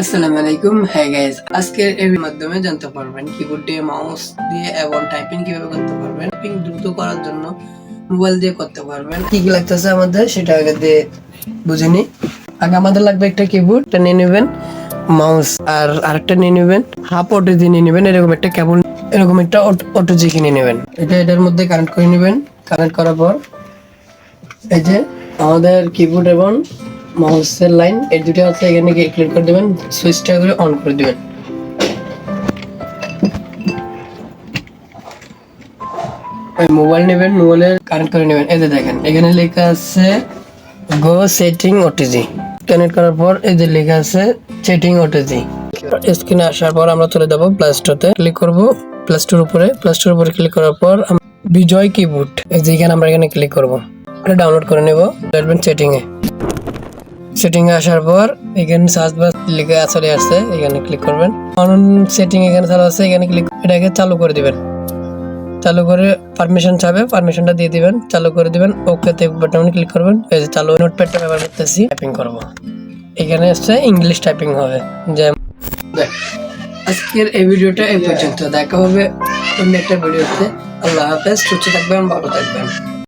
আসসালামু আলাইকুম। হ্যাঁ গাইস আজকের এর মাধ্যমে জানতে পারবেন কিবোর্ড দিয়ে মাউস দিয়ে এবং টাইপিং কীভাবে করতে পারবেন টাইপিং দ্রুত করার জন্য মোবাইল দিয়ে করতে পারবেন। কি কি লাগতেছে আমাদের সেটা আগে দিয়ে বুঝে নিই। আগে আমাদের লাগবে একটা কিবোর্ড এটা নিয়ে নেবেন মাউস আর আরেকটা নিয়ে নেবেন হাফ অটো দিয়ে নিয়ে নেবেন, এরকম একটা কেবল, এরকম একটা অটো জি কিনে নেবেন। এটা এটার মধ্যে কানেক্ট করে নেবেন। কানেক্ট করার পর এই যে আমাদের কিবোর্ড এবং মাউসের লাইন, এই দুটো আছে এখানে গিয়ে ক্লিক করে দেবেন সুইচটা করে অন করে দিবেন। মোবাইল নেবেন মোবাইলের কানেক্ট করে নেবেন। এই যে দেখেন, এখানে লেখা আছে গো সেটিং ওটিজি কানেক্ট করার পর এই যে লেখা আছে সেটিং ওটিজি স্ক্রিনে আসার পর আমরা চলে যাব প্লে স্টোরে ক্লিক করব প্লে স্টোর উপরে। প্লে স্টোর উপরে ক্লিক করার পর বিজয় কিবোর্ড এই যে এখানে আমরা এখানে ক্লিক করব। এটা ডাউনলোড করে নেব। সেটিং এ। সেটিং আসার পর, এখানে সার্চ বার লিখে চলে আসছে, এখানে ক্লিক করবেন। অন সেটিং এখানে চালু আছে, এখানে ক্লিক এটাকে চালু করে দিবেন। চালু করে পারমিশন চাবে পারমিশনটা দিয়ে দিবেন, চালু করে দিবেন ওকে তে বাটনে ক্লিক করবেন। এই যে চালু নোটপ্যাডটা ব্যবহার করতেছি টাইপিং করব। এখানে হচ্ছে ইংলিশ টাইপিং হবে। যে আজকের এই ভিডিওটা এই পর্যন্ত। দেখা হবে অন্য একটা ভিডিওতে। আল্লাহ হাফেজ, সুস্থ থাকবেন, ভালো থাকবেন।